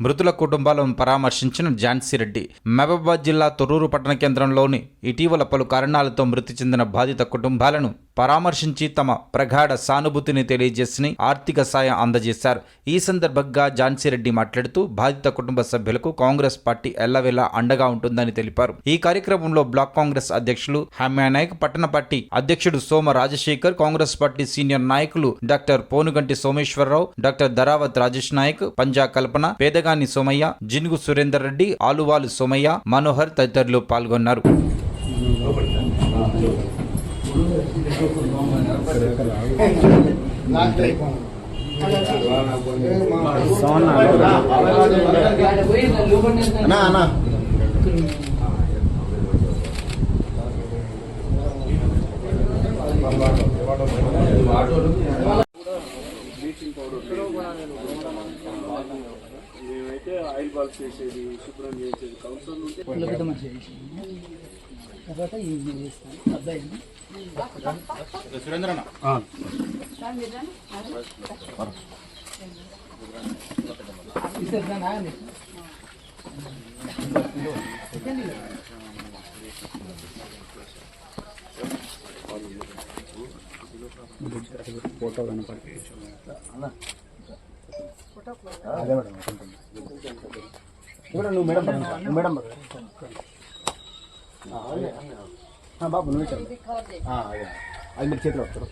మృతుల కుటుంబాలను పరామర్శించిన ఝాన్సీ రెడ్డి మహబూబాబాద్ జిల్లా తొర్రూరు పట్టణ కేంద్రంలోని ఇటీవల పలు కారణాలతో మృతి చెందిన బాధిత కుటుంబాలను పరామర్శించి తమ ప్రగాఢ సానుభూతిని తెలియజేసి ఆర్థిక సాయం అందజేశారు. ఈ సందర్భంగా ఝాన్సీ రెడ్డి మాట్లాడుతూ బాధిత కుటుంబ సభ్యులకు కాంగ్రెస్ పార్టీ ఎల్లవేళ అండగా ఉంటుందని తెలిపారు. ఈ కార్యక్రమంలో బ్లాక్ కాంగ్రెస్ అధ్యక్షులు హమ్యా నాయక్ పట్టణ పార్టీ అధ్యక్షుడు సోమ రాజశేఖర్ కాంగ్రెస్ పార్టీ సీనియర్ నాయకులు డాక్టర్ పోనుగంటి సోమేశ్వరరావు డాక్టర్ ధరావత్ రాజేష్ నాయక్ పంజా కల్పన పేదగాని సోమయ్య జినుగు సురేందర్ రెడ్డి ఆలువాలు సోమయ్య మనోహర్ తదితరులు పాల్గొన్నారు. అన్నా అన్నా మేమైతే ఆయిల్ బాల్స్ చేసేది శుభ్రం చేసేది కౌన్సిల్ ఉంటే తర్వాత ఈ చేస్తాను అబ్బాయిని విసర్జన ఆగండి. చూడండి నువ్వు మేడం పక్కన. నువ్వు మేడం పక్కన. ఆ, బాబు నువ్వు ఇచ్చావు అదే అది మీరు చేతిలో వస్తారు